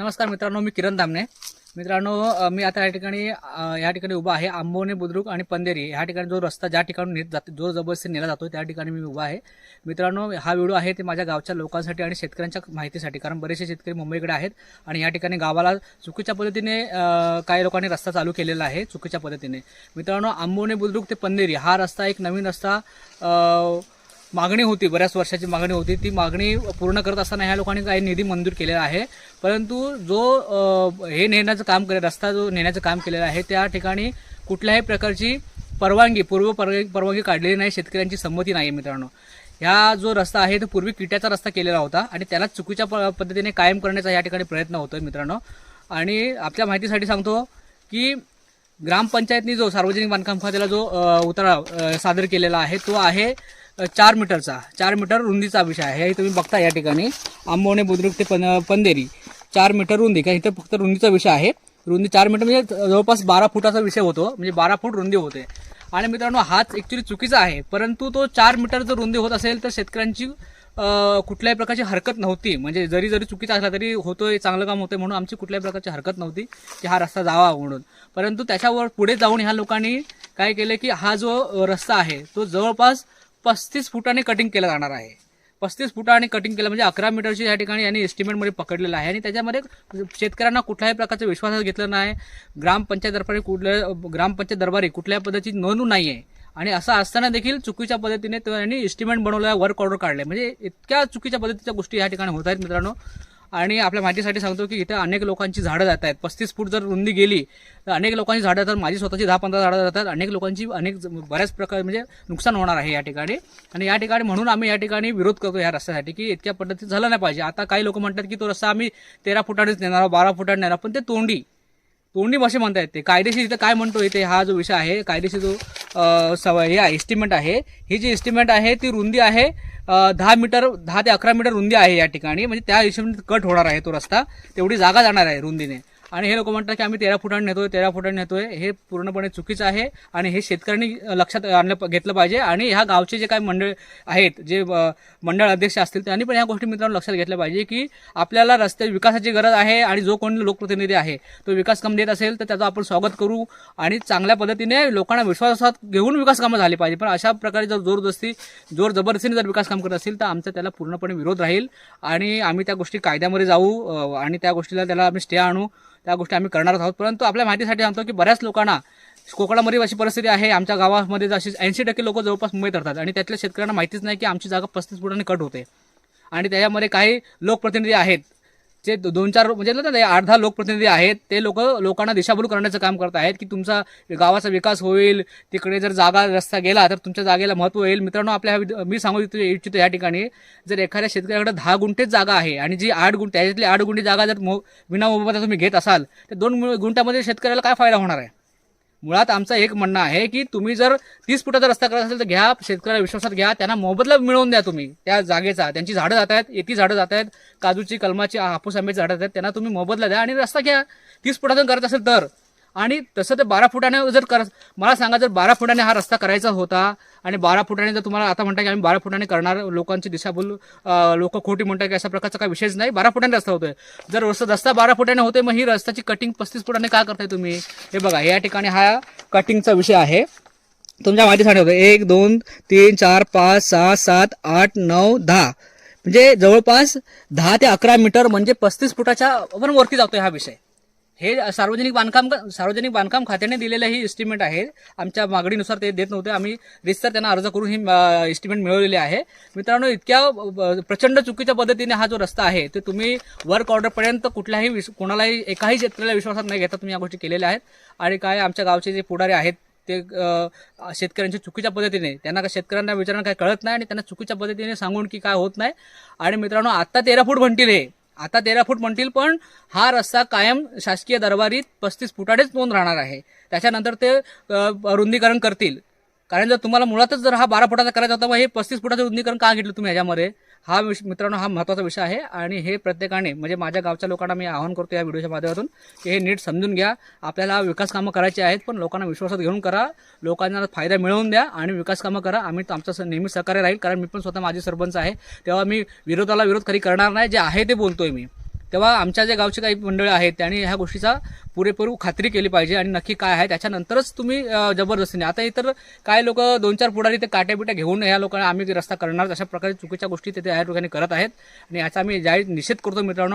नमस्कार मित्रांनो मी किरण दामने मित्रांनो मी आता या ठिकाणी या ठिकाणी उभा आहे. आंबोने बुद्रुक आणि पंधेरी ह्या ठिकाणी जो रस्ता ज्या ठिकाणी नेत जातो जो जबरदस्ती नेला जातो त्या ठिकाणी मी उभा आहे. मित्रांनो हा व्हिडिओ आहे ते माझ्या गावच्या लोकांसाठी आणि शेतकऱ्यांच्या माहितीसाठी कारण बरेचसे शेतकरी मुंबईकडे आहेत आणि या ठिकाणी गावाला चुकीच्या पद्धतीने काही लोकांनी रस्ता चालू केलेला आहे चुकीच्या पद्धतीने. मित्रांनो आंबोने बुद्रुक ते पंदेरी हा रस्ता एक नवीन रस्ता मागणी होती बऱ्याच वर्षाची मागणी होती. ती मागणी पूर्ण करत असताना ह्या लोकांनी काही निधी मंजूर केलेला आहे. परंतु जो हे नेण्याचं काम करे रस्ता जो नेण्याचं काम केलेलं आहे त्या ठिकाणी कुठल्याही प्रकारची परवानगी पूर्व परवानगी परवानगी काढलेली नाही शेतकऱ्यांची संमती नाही मित्रांनो. ह्या जो रस्ता आहे तो पूर्वी किट्याचा रस्ता केलेला होता आणि त्याला चुकीच्या प- पद्धतीने कायम करण्याचा या ठिकाणी प्रयत्न होतोय मित्रांनो. आणि आपल्या माहितीसाठी सांगतो की ग्रामपंचायतनी जो सार्वजनिक बांधकाम खात्याला जो उतारा सादर केलेला आहे तो आहे चार मीटरचा चार मीटर रुंदीचा विषय आहे. हे तुम्ही बघता या ठिकाणी. आंबोणे बुद्रुक ते पन पंदेरी चार मीटर रुंदी का इथं फक्त रुंदीचा विषय आहे. रुंदी चार मीटर म्हणजे जवळपास बारा फुटाचा विषय होतो. म्हणजे बारा फूट रुंदी होते. आणि मित्रांनो हाच ॲक्च्युली चुकीचा आहे. परंतु तो चार मीटर जर रुंदी होत असेल तर शेतकऱ्यांची कुठल्याही प्रकारची हरकत नव्हती. म्हणजे जरी जरी चुकीचा असला तरी होतोय चांगलं काम होतंय म्हणून आमची कुठल्याही प्रकारची हरकत नव्हती की हा रस्ता जावा म्हणून. परंतु त्याच्यावर पुढे जाऊन ह्या लोकांनी काय केलं की हा जो रस्ता आहे तो जवळपास पस्तीस फुटाने कटिंग केलं जाणार आहे. पस्तीस फुटाने कटिंग केलं म्हणजे अकरा मीटरची या ठिकाणी यांनी एस्टिमेटमध्ये पकडलेलं आहे. आणि त्याच्यामध्ये शेतकऱ्यांना कुठल्याही प्रकारचा विश्वासात घेतलं नाही. ग्रामपंचायत दरबारी कुठल्या ग्रामपंचायत दरबारी कुठल्याही पद्धतीची नोंद नाही आहे आणि असं असताना देखील चुकीच्या पद्धतीने त्यांनी एस्टिमेट बनवलं वर्क ऑर्डर काढले. म्हणजे इतक्या चुकीच्या पद्धतीच्या गोष्टी या ठिकाणी होत आहेत मित्रांनो. आणि आपल्या माहितीसाठी सांगतो की इथे अनेक लोकांची झाडं जात आहेत. पस्तीस फूट जर रुंदी गेली तर अनेक लोकांची झाडं जातात. माझी स्वतःची दहा पंधरा झाडं जातात. अनेक लोकांची अनेक बऱ्याच प्रकार म्हणजे नुकसान होणार आहे या ठिकाणी. आणि या ठिकाणी म्हणून आम्ही या ठिकाणी विरोध करतो या रस्त्यासाठी की इतक्या पद्धतीत झालं नाही पाहिजे. आता काही लोक म्हणतात की तो रस्ता आम्ही तेरा फुटानेच नेणार बारा फुटाने नेणार पण ते तोंडी तोंडी भाषे म्हणता येते कायदेशीर इथं काय म्हणतो इथे हा जो विषय आहे कायदेशीर जो सवय हे एस्टिमेट आहे ही जी एस्टिमेट आहे ती रुंदी आहे दहा मीटर दहा ते अकरा मीटर रुंदी आहे या ठिकाणी. म्हणजे त्या हिशोबाने कट होणार आहे तो रस्ता. तेवढी जागा जाणार आहे रुंदीने. आणि हे लोक म्हणतात की आम्ही तेरा फुटाने नेतोय तेरा फुटाने नेतोय. हे पूर्णपणे चुकीचं आहे आणि हे शेतकऱ्यांनी लक्षात आणलं घेतलं पाहिजे. आणि ह्या गावचे जे काही मंडळ आहेत जे मंडळ अध्यक्ष असतील त्यांनी पण ह्या गोष्टी मित्रांनो लक्षात घेतल्या पाहिजे की आपल्याला रस्ते विकासाची गरज आहे आणि जो कोणी लोकप्रतिनिधी आहे तो विकास काम देत असेल तर त्याचं आपण स्वागत करू आणि चांगल्या पद्धतीने लोकांना विश्वासात घेऊन विकास कामं झाली पाहिजे. पण अशा प्रकारे जर जोरदस्ती जोर जबरदस्तीने जर विकास काम करत असेल तर आमचा त्याला पूर्णपणे विरोध राहील. आणि आम्ही त्या गोष्टी कायद्यामध्ये जाऊ आणि त्या गोष्टीला त्याला आम्ही स्टे आणू. त्या गोष्टी आम्ही करणार आहोत. परंतु आपल्या माहितीसाठी सांगतो की बऱ्याच लोकांना कोकणामध्ये अशी परिस्थिती आहे. आमच्या गावामध्ये जशी ऐंशी टक्के लोक जवळपास मुंबईत राहतात आणि त्यातल्या शेतकऱ्यांना माहितीच नाही की आमची जागा पस्तीस फुटांनी कट होते. आणि त्याच्यामध्ये काही लोकप्रतिनिधी आहेत. जे दोन चार म्हणजे ना आठ दहा लोकप्रतिनिधी आहेत ते लोक लोकांना दिशाभूल करण्याचं काम करत आहेत की तुमचा गावाचा विकास होईल तिकडे जर जागा रस्ता गेला तर तुमच्या जागेला महत्त्व येईल. मित्रांनो आपल्या मी सांगू इच्छितो इच्छितो या ठिकाणी जर एखाद्या शेतकऱ्याकडे दहा गुंठेच जागा आहे आणि जी आठ गुंठे त्याच्यातली आठ गुंठी जागा जर मो विना मोबदला तुम्ही घेत असाल तर दोन मु- गुंठ्यामध्ये शेतकऱ्याला काय फायदा होणार आहे? मुळात आमचं एक म्हणणं आहे की तुम्ही जर तीस फुटाचा रस्ता करत असेल तर घ्या शेतकऱ्याला विश्वासात घ्या त्यांना मोबदला मिळवून द्या तुम्ही त्या जागेचा. त्यांची झाडं जात आहेत येती झाडं जात आहेत काजूची कलमाची हापूस आंब्याची झाडं जात आहेत त्यांना तुम्ही मोबदला द्या आणि रस्ता घ्या. तीस फुटाचा करत असेल तर. आणि तसं ते बारा फुटाने जर कर मला सांगा जर बारा फुटाने हा रस्ता करायचा होता आणि बारा फुटाने जर तुम्हाला आता म्हणता की आम्ही बारा फुटाने करणार लोकांची दिशाभूल लोक खोटी म्हणतात की अशा प्रकारचा काही विषयच नाही बारा फुटाने रस्ता होतोय. जर रस्ता रस्ता बारा फुटाने होतोय मग ही रस्त्याची कटिंग पस्तीस फुटाने का करताय तुम्ही? हे बघा या ठिकाणी हा कटिंगचा विषय आहे. तुमच्या माहितीसाठी होतं एक दोन तीन चार पाच सहा सात आठ नऊ दहा. म्हणजे जवळपास दहा ते अकरा मीटर म्हणजे पस्तीस फुटाच्या पण वरती जातोय हा विषय. हे सार्वजनिक बांधकाम सार्वजनिक बांधकाम खात्याने दिलेलं हे एस्टिमेट आहे. आमच्या मागणीनुसार ते देत नव्हते. आम्ही रिस्तर त्यांना अर्ज करून ही इस्टिमेट मिळवलेली आहे. मित्रांनो इतक्या प्रचंड चुकीच्या पद्धतीने हा जो रस्ता आहे ते तुम्ही वर्क ऑर्डरपर्यंत कुठल्याही विश- कोणालाही एकाही शेतकऱ्याला विश्वासात नाही घेता तुम्ही या गोष्टी केलेल्या आहेत. आणि काय आमच्या गावचे जे पुढारी आहेत ते शेतकऱ्यांच्या चुकीच्या पद्धतीने त्यांना काय शेतकऱ्यांना विचारणं काय कळत नाही आणि त्यांना चुकीच्या पद्धतीने सांगून की काय होत नाही. आणि मित्रांनो आत्ता तेरा फूट म्हणतील हे आता तेरा फूट म्हणतील पण हा रस्ता कायम शासकीय दरबारीत पस्तीस फुटाडेच नोंद राहणार आहे. त्याच्यानंतर ते रुंदीकरण करतील. कारण जर तुम्हाला मुळातच जर हा बारा फुटाचा करायचा होता मग हे पस्तीस फुटाचं रुंदीकरण का घेतलं तुम्ही ह्याच्यामध्ये? हा विष मित्रांनो हा महत्त्वाचा विषय आहे आणि हे प्रत्येकाने म्हणजे माझ्या गावच्या लोकांना मी आवाहन करतो या व्हिडिओच्या माध्यमातून की हे नीट समजून घ्या. आपल्याला विकास कामं करायची आहेत पण लोकांना विश्वासात घेऊन करा. लोकांना फायदा मिळवून द्या आणि विकास कामं करा. आम्ही आमचं नेहमी सहकार्य राहील कारण मी पण स्वतः माझी सरपंच आहे. तेव्हा मी विरोधाला विरोध कधी करणार नाही जे आहे ते बोलतोय मी. तेव्हा आमच्या जे गावचे काही मंडळी आहेत त्यांनी ह्या गोष्टीचा पुरेपूर खात्री केली पाहिजे आणि नक्की काय आहे त्याच्यानंतरच तुम्ही जबरदस्तीने. आता इतर काय लोक दोन चार पुढारी ते काट्याबिट्या घेऊन ह्या लोकांना आम्ही रस्ता करणार अशा प्रकारे चुकीच्या गोष्टी तिथे ह्या ठिकाणी करत आहेत. आणि याचा आम्ही जाहीर निषेध करतो मित्रांनो.